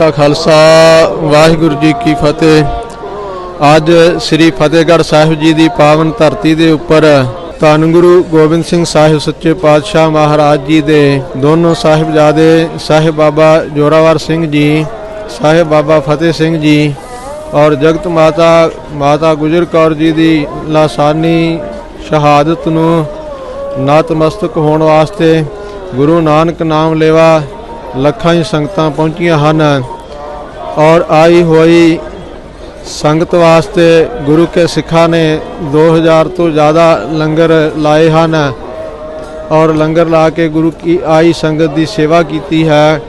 ਦਾ ਖਾਲਸਾ, ਵਾਹਿਗੁਰੂ ਜੀ ਕੀ ਫਤਿਹ। ਅੱਜ ਸ੍ਰੀ ਫਤਿਹਗੜ੍ਹ ਸਾਹਿਬ ਜੀ ਦੀ ਪਾਵਨ ਧਰਤੀ ਦੇ ਉੱਪਰ ਧੰਨ ਗੁਰੂ ਗੋਬਿੰਦ ਸਿੰਘ ਸਾਹਿਬ ਸੱਚੇ ਪਾਤਸ਼ਾਹ ਮਹਾਰਾਜ ਜੀ ਦੇ ਦੋਨੋਂ ਸਾਹਿਬਜ਼ਾਦੇ, ਸਾਹਿਬ ਬਾਬਾ ਜੋਰਾਵਰ ਸਿੰਘ ਜੀ, ਸਾਹਿਬ ਬਾਬਾ ਫਤਿਹ ਸਿੰਘ ਜੀ ਔਰ ਜਗਤ ਮਾਤਾ ਮਾਤਾ ਗੁਜਰ ਕੌਰ ਜੀ ਦੀ ਲਾਸਾਨੀ ਸ਼ਹਾਦਤ ਨੂੰ ਨਤਮਸਤਕ ਹੋਣ ਵਾਸਤੇ ਗੁਰੂ ਨਾਨਕ ਨਾਮ ਲੈਵਾ ਲੱਖਾਂ ਹੀ ਸੰਗਤਾਂ ਪਹੁੰਚੀਆਂ ਹਨ ਔਰ ਆਈ ਹੋਈ ਸੰਗਤ ਵਾਸਤੇ ਗੁਰੂ ਕੇ ਸਿੱਖਾਂ ਨੇ 2000 ਤੋਂ ਜ਼ਿਆਦਾ ਲੰਗਰ ਲਾਏ ਹਨ ਔਰ ਲੰਗਰ ਲਾ ਕੇ ਗੁਰੂ ਕੀ ਆਈ ਸੰਗਤ ਦੀ ਸੇਵਾ ਕੀਤੀ ਹੈ।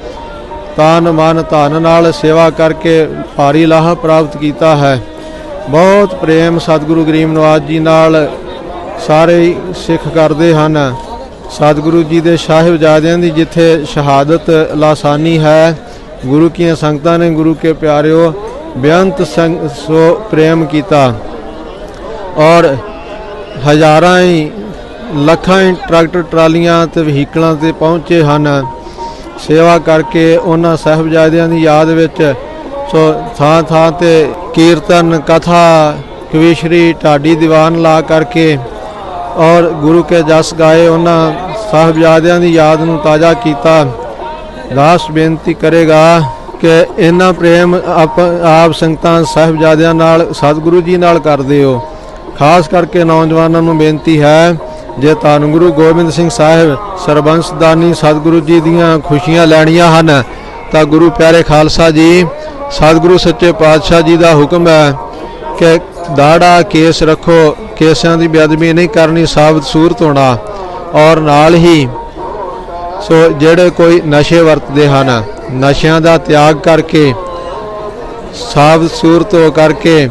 ਤਾਨ ਮਨ ਧਨ ਨਾਲ ਸੇਵਾ ਕਰਕੇ ਭਾਰੀ ਲਾਹਾ ਪ੍ਰਾਪਤ ਕੀਤਾ ਹੈ। ਬਹੁਤ ਪ੍ਰੇਮ ਸਤਿਗੁਰੂ ਗਰੀਬ ਨਵਾਜ ਜੀ ਨਾਲ ਸਾਰੇ ਸਿੱਖ ਕਰਦੇ ਹਨ। ਸਤਿਗੁਰੂ ਜੀ ਦੇ ਸਾਹਿਬਜ਼ਾਦਿਆਂ ਦੀ ਜਿੱਥੇ ਸ਼ਹਾਦਤ ਲਾਸਾਨੀ ਹੈ, ਗੁਰੂ ਕੀਆਂ ਸੰਗਤਾਂ ਨੇ ਗੁਰੂ ਕੇ ਪਿਆਰਿਓ ਬੇਅੰਤ ਸੰਗ ਸੋ ਪ੍ਰੇਮ ਕੀਤਾ। ਔਰ ਹਜ਼ਾਰਾਂ ਹੀ, ਲੱਖਾਂ ਹੀ ਟਰੈਕਟਰ ਟਰਾਲੀਆਂ ਤੇ ਵਹੀਕਲਾਂ ਤੇ ਪਹੁੰਚੇ ਹਨ। ਸੇਵਾ ਕਰਕੇ ਉਹਨਾਂ ਸਾਹਿਬਜ਼ਾਦਿਆਂ ਦੀ ਯਾਦ ਵਿੱਚ ਸੋ ਥਾਂ ਥਾਂ ਤੇ ਕੀਰਤਨ, ਕਥਾ, ਕਵੀਸ਼ਰੀ, ਢਾਡੀ ਦੀਵਾਨ ਲਾ ਕਰਕੇ ਔਰ ਗੁਰੂ ਕੇ ਜਸ ਗਾਏ, ਉਹਨਾਂ ਸਾਹਿਬਜ਼ਾਦਿਆਂ ਦੀ ਯਾਦ ਨੂੰ ਤਾਜ਼ਾ ਕੀਤਾ। ਦਾਸ ਬੇਨਤੀ ਕਰੇਗਾ ਕਿ ਇਹਨਾਂ ਪ੍ਰੇਮ ਆਪ ਆਪ ਸੰਗਤਾਂ ਸਾਹਿਬਜ਼ਾਦਿਆਂ ਨਾਲ, ਸਤਿਗੁਰੂ ਜੀ ਨਾਲ ਕਰਦੇ ਹੋ। ਖਾਸ ਕਰਕੇ ਨੌਜਵਾਨਾਂ ਨੂੰ ਬੇਨਤੀ ਹੈ, ਜੇ ਤੁਹਾਨੂੰ ਗੁਰੂ ਗੋਬਿੰਦ ਸਿੰਘ ਸਾਹਿਬ ਸਰਬੰਸਦਾਨੀ ਸਤਿਗੁਰੂ ਜੀ ਦੀਆਂ ਖੁਸ਼ੀਆਂ ਲੈਣੀਆਂ ਹਨ, ਤਾਂ ਗੁਰੂ ਪਿਆਰੇ ਖਾਲਸਾ ਜੀ, ਸਤਿਗੁਰੂ ਸੱਚੇ ਪਾਤਸ਼ਾਹ ਜੀ ਦਾ ਹੁਕਮ ਹੈ ਕਿ ਦਾੜਾ, ਕੇਸ ਰੱਖੋ, ਕੇਸਾਂ ਦੀ ਬੇਅਦਬੀ ਨਹੀਂ ਕਰਨੀ, ਸਾਬਤ ਸੂਰਤ ਹੋਣਾ। ਔਰ ਨਾਲ ਹੀ ਸੋ ਜਿਹੜੇ ਕੋਈ ਨਸ਼ੇ ਵਰਤਦੇ ਹਨ, ਨਸ਼ਿਆਂ ਦਾ ਤਿਆਗ ਕਰਕੇ, ਸਾਬਤ ਸੂਰਤ ਹੋ ਕਰਕੇ,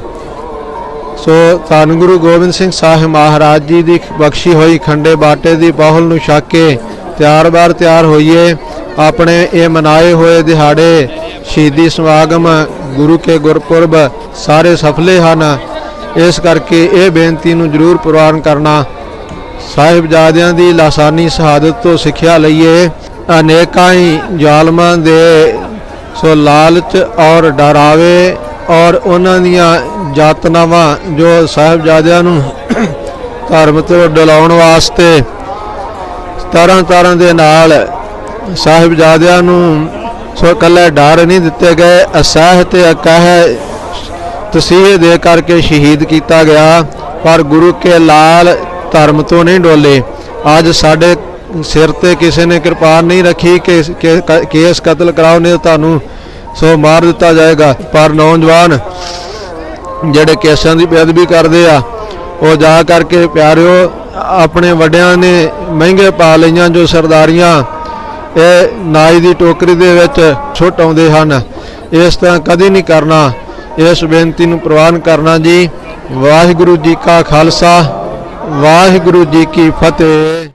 ਸੋ ਧੰਨ ਗੁਰੂ ਗੋਬਿੰਦ ਸਿੰਘ ਸਾਹਿਬ ਮਹਾਰਾਜ ਜੀ ਦੀ ਬਖਸ਼ੀ ਹੋਈ ਖੰਡੇ ਬਾਟੇ ਦੀ ਬਾਹੁਲ ਨੂੰ ਛੱਕ ਕੇ ਤਿਆਰ ਬਾਰ ਤਿਆਰ ਹੋਈਏ। ਆਪਣੇ ਇਹ ਮਨਾਏ ਹੋਏ ਦਿਹਾੜੇ, ਸ਼ਹੀਦੀ ਸਮਾਗਮ, ਗੁਰੂ ਕੇ ਗੁਰਪੁਰਬ ਸਾਰੇ ਸਫਲੇ ਹਨ। ਇਸ ਕਰਕੇ ਇਹ ਬੇਨਤੀ ਨੂੰ ਜ਼ਰੂਰ ਪ੍ਰਵਾਨ ਕਰਨਾ। ਸਾਹਿਬਜ਼ਾਦਿਆਂ ਦੀ ਲਾਸਾਨੀ ਸ਼ਹਾਦਤ ਤੋਂ ਸਿੱਖਿਆ ਲਈਏ। ਅਨੇਕਾਂ ਹੀ ਜ਼ਾਲਮਾਂ ਦੇ ਸੋ ਲਾਲਚ ਔਰ ਡਰਾਵੇ ਔਰ ਉਹਨਾਂ ਦੀਆਂ ਯਾਤਨਾਵਾਂ ਜੋ ਸਾਹਿਬਜ਼ਾਦਿਆਂ ਨੂੰ ਧਰਮ ਤੋਂ ਡਲਾਉਣ ਵਾਸਤੇ ਤਰ੍ਹਾਂ ਤਰ੍ਹਾਂ ਦੇ ਨਾਲ ਸਾਹਿਬਜ਼ਾਦਿਆਂ ਨੂੰ ਸੋ ਇਕੱਲੇ ਡਰ ਨਹੀਂ ਦਿੱਤੇ ਗਏ, ਅਸਹਿ ਤੇ ਅਕਹਿ ਤਸੀਹੇ ਦੇ ਕਰਕੇ ਸ਼ਹੀਦ ਕੀਤਾ ਗਿਆ, ਪਰ ਗੁਰੂ ਕੇ ਲਾਲ ਧਰਮ ਤੋਂ ਨਹੀਂ ਡੋਲੇ। ਅੱਜ ਸਾਡੇ ਸਿਰ ਤੇ ਕਿਸੇ ਨੇ ਕਿਰਪਾਨ ਨਹੀਂ ਰੱਖੀ ਕਿ ਕੇਸ ਕਤਲ ਕਰਾਓ ਨੇ ਤੁਹਾਨੂੰ ਸੋ ਮਾਰ ਦਿੱਤਾ ਜਾਏਗਾ। ਪਰ ਨੌਜਵਾਨ ਜਿਹੜੇ ਕੇਸਾਂ ਦੀ ਬੇਅਦਬੀ ਕਰਦੇ ਆ, ਉਹ ਜਾ ਕਰਕੇ ਪਿਆਰਿਓ, ਆਪਣੇ ਵੱਡਿਆਂ ਨੇ ਮਹਿੰਗੇ ਪਾ ਲਈਆਂ ਜੋ ਸਰਦਾਰੀਆਂ ਇਹ ਨਾਈ ਦੀ ਟੋਕਰੀ ਦੇ ਵਿੱਚ ਛੁੱਟ ਆਉਂਦੇ ਹਨ। ਇਸ ਤਰ੍ਹਾਂ ਕਦੇ ਨਹੀਂ ਕਰਨਾ। ਇਸ ਬੇਨਤੀ ਨੂੰ ਪ੍ਰਵਾਨ ਕਰਨਾ ਜੀ। ਵਾਹਿਗੁਰੂ ਜੀ ਕਾ ਖਾਲਸਾ। ਵਾਹਿਗੁਰੂ ਜੀ ਕੀ ਫਤਿਹ।